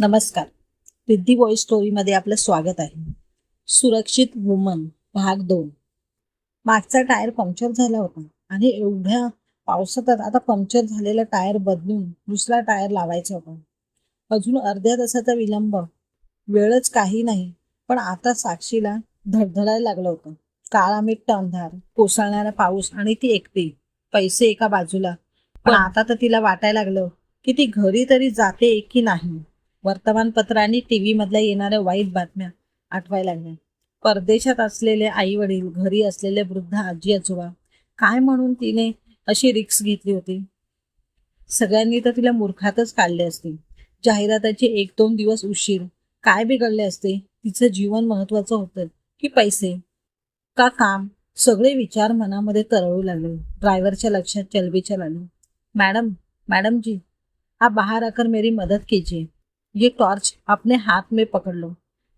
नमस्कार. रिद्धी वॉइस स्टोरीमध्ये आपलं स्वागत आहे. सुरक्षित वुमन भाग दोन. मागचा टायर पंक्चर झाला होता आणि एवढ्या पावसात आता पंक्चर झालेला टायर बदलून दुसरा टायर लावायचा होता. अजून अर्ध्या तासाचा विलंब. वेळच काही नाही पण आता साक्षीला धडधडायला लागलं होतं. काळा मिट्ट अंधार कोसळणारा पाऊस आणि ती एकटी. पैसे एका बाजूला. पण आता तर तिला वाटायला लागलं की ती घरी तरी जाते की नाही? वर्तमानपत्र आणि टी मधल्या येणाऱ्या वाईट बातम्या आठवायला लागल्या. परदेशात असलेले आई वडील घरी असलेले वृद्ध आजी आजोबा काय म्हणून तिने अशी रिक्स घेतली होती? सगळ्यांनी तर तिला मूर्खातच काढले असते. जाहिराताचे एक दोन दिवस उशीर. काय बिघडले असते? तिचं जीवन महत्वाचं होतं की पैसे? का काम? सगळे विचार मनामध्ये तरळू लागले. ड्रायव्हरच्या लक्षात चलबीच्या लागले मॅडम मॅडम जी आप बाहर आकर मेरी मदद कीजिए. ये टॉर्च अपने हात में पकड लो.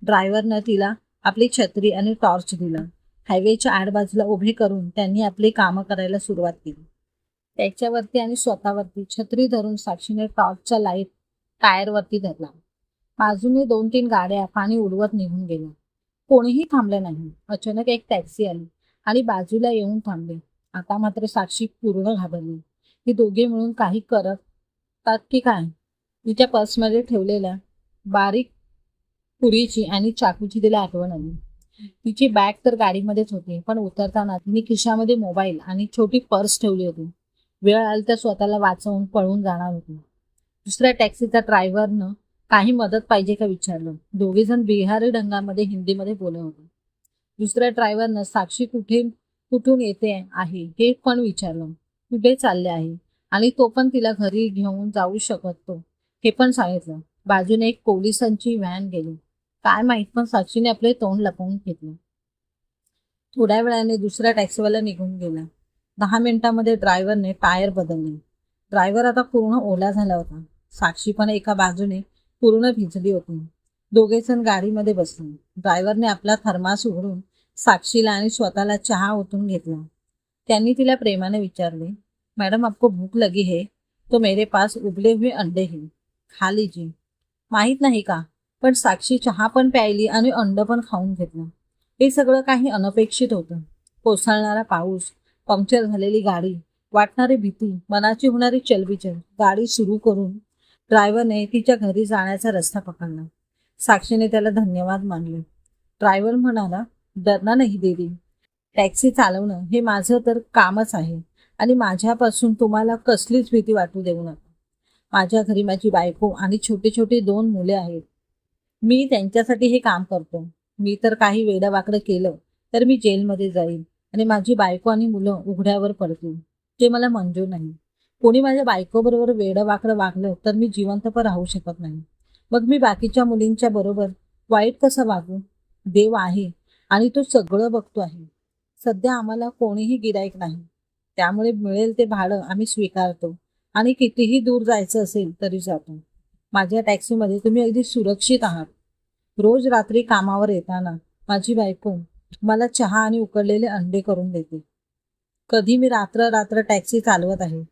ड्रायव्हरनं तिला आपली छत्री आणि टॉर्च दिलं. हायवेच्या आडबाजूला उभे करून त्यांनी आपली कामं करायला सुरुवात केली. त्याच्यावरती आणि स्वतःवरती छत्री धरून साक्षीने टॉर्चचा लाइट टायरवरती धरला. बाजूने दोन तीन गाड्या पाणी उडवत निघून गेल्या. कोणीही थांबलं नाही. अचानक एक टॅक्सी आली आणि बाजूला येऊन थांबले. आता मात्र साक्षी पूर्ण घाबरली. ही दोघे मिळून काही करतात की काय? तिच्या पर्समध्ये ठेवलेल्या बारीक पुरीची आणि चाकूची तिला आठवण आली. तिची बॅग तर गाडीमध्येच होती पण उतरताना तिने खिशामध्ये मोबाईल आणि छोटी पर्स ठेवली होती. वेळ आली तर स्वतःला वाचवून पळून जाणार होती. दुसऱ्या टॅक्सीच्या ड्रायव्हरनं काही मदत पाहिजे का विचारलं. दोघे जण बिहारी ढंगामध्ये हिंदीमध्ये बोलत होते. दुसऱ्या ड्रायव्हरनं साक्षी कुठे कुठून येते आहे? हे पण विचारलं. कुठे चालले आहे? आणि तो पण तिला घरी घेऊन जाऊ शकत. हे पण सांगितलं. बाजूने एक पोलिसांची व्हॅन गेली. काय माहीत पण साक्षीने आपले तोंड लपवून घेतलं. थोड्या वेळाने दुसऱ्या टॅक्सीवाला निघून गेला. दहा मिनिटांमध्ये ड्रायव्हरने टायर बदलले. ड्रायव्हर आता पूर्ण ओला झाला होता. साक्षी पण एका बाजूने पूर्ण भिजली होती. दोघे जण गाडीमध्ये बसले. ड्रायव्हरने आपला थर्मास उघडून साक्षीला आणि स्वतःला चहा ओतून घेतला. त्यांनी तिला प्रेमाने विचारले मॅडम आपको भूक लगी है तो मेरे पास उबले हुए अंडे हैं. खा लीजिए माहीत नाही का? पण साक्षी चहा पण प्यायली आणि अंड पण खाऊन घेतलं. हे सगळं काही अनपेक्षित होतं. कोसळणारा पाऊस पंक्चर झालेली गाडी वाटणारी भीती मनाची होणारी चलबिचल गाडी सुरू करून ड्रायव्हरने तिच्या घरी जाण्याचा रस्ता पकडला. साक्षीने त्याला धन्यवाद मानले. ड्रायव्हर म्हणाला डरना नाही देवी. टॅक्सी चालवणं हे माझं तर कामच आहे आणि माझ्यापासून तुम्हाला कसलीच भीती वाटू देऊ नका. माझ्या घरी माझी बायको आणि छोटे छोटे दोन मुले आहेत. मी त्यांच्यासाठी हे काम करतो. मी तर काही वेडवाकडं केलं तर मी जेलमध्ये जाईल आणि माझी बायको आणि मुलं उघड्यावर पडतील ते मला मंजूर नाही. कोणी माझ्या बायकोबरोबर वेडवाकडं वागलं तर मी जिवंत पण राहू शकत नाही. मग मी बाकीच्या मुलींच्या बरोबर वाईट कसं वागू? देव आहे आणि तो सगळं बघतो आहे. सध्या आम्हाला कोणीही गिरायक नाही. त्यामुळे मिळेल ते भाडं आम्ही स्वीकारतो. आणि कितीही दूर जायचं असेल तरी जातो. माझ्या टॅक्सीमध्ये तुम्ही अगदी सुरक्षित आहात. रोज रात्री कामावर येताना माझी बायको मला चहा आणि उकडलेले अंडे करून देते. कधी मी रात्र रात्र टॅक्सी चालवत आहे.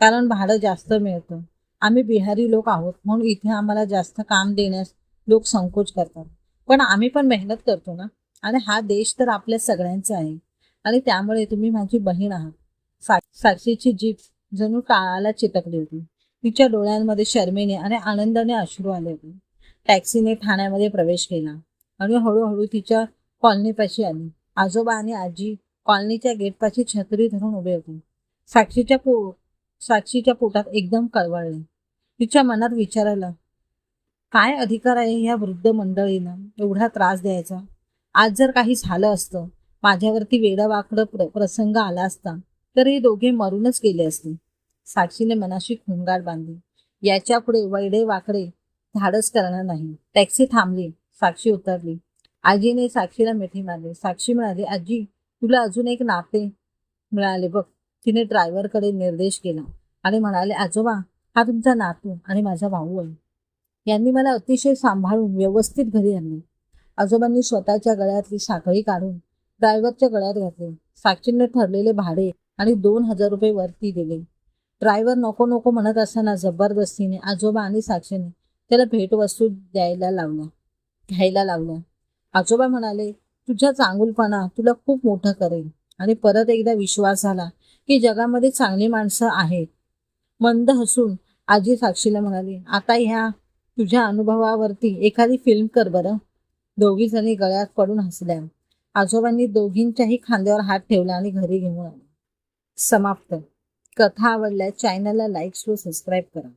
कारण भाडं जास्त मिळतं. आम्ही बिहारी लोक आहोत म्हणून इथे आम्हाला जास्त काम देण्यास लोक संकोच करतात. पण आम्ही पण मेहनत करतो ना? आणि हा देश तर आपल्या सगळ्यांचा आहे. आणि त्यामुळे तुम्ही माझी बहीण आहात. सा साक्षीची जीप जणू काळाला चिटकली होती तिच्या डोळ्यांमध्ये शर्मेने आणि आनंदाने अश्रू आले होते. टॅक्सीने ठाण्यामध्ये प्रवेश केला आणि हळूहळू तिच्या कॉलनीपाशी आली. आजोबा आणि आजी कॉलनीच्या गेटपाशी छत्री धरून उभे होते. साक्षीच्या पो साक्षीच्या पोटात एकदम कळवळले. तिच्या मनात विचारायला काय अधिकार आहे ह्या वृद्ध मंडळीनं? एवढा त्रास द्यायचा? आज जर काही झालं असतं माझ्यावरती वेडावाकडं प्र प्रसंग आला असता तर हे दोघे मरूनच गेले असते. साक्षीने मनाशी खुंगाट बांधली. याच्यापुढे वैडे वाकडे धाडस करणार नाही. टॅक्सी थांबली. साक्षी उतरली. आजीने साक्षीला मिठी मारली. साक्षी म्हणाली आजी तुला अजून एक नाते मिळाले बघ. तिने ड्रायव्हरकडे निर्देश केला आणि म्हणाले आजोबा हा तुमचा नातू आणि माझा भाऊ आहे. यांनी मला अतिशय सांभाळून व्यवस्थित घरी आणले. आजोबांनी स्वतःच्या गळ्यातली साखळी काढून ड्रायव्हरच्या गळ्यात घातली. साक्षीने ठरलेले भाडे आणि दोन हजार रुपये वरती दिले. ड्रायव्हर नको नको म्हणत असताना जबरदस्तीने आजोबा आणि साक्षीने त्याला भेटवस्तू द्यायला लावलं घ्यायला लावलं. आजोबा म्हणाले तुझ्या चांगुलपणा तुला खूप मोठं करेल. आणि परत एकदा विश्वास झाला की जगामध्ये चांगली माणसं आहेत. मंद हसून आजी साक्षीला म्हणाली आता ह्या तुझ्या अनुभवावरती एखादी फिल्म कर बरं. दोघी जणी गळ्यात पडून हसल्या. आजोबांनी दोघींच्याही खांद्यावर हात ठेवला आणि घरी घेऊन आले. समाप्त. कथा आवडल्यास चॅनलला लाईक व सबस्क्राईब करा.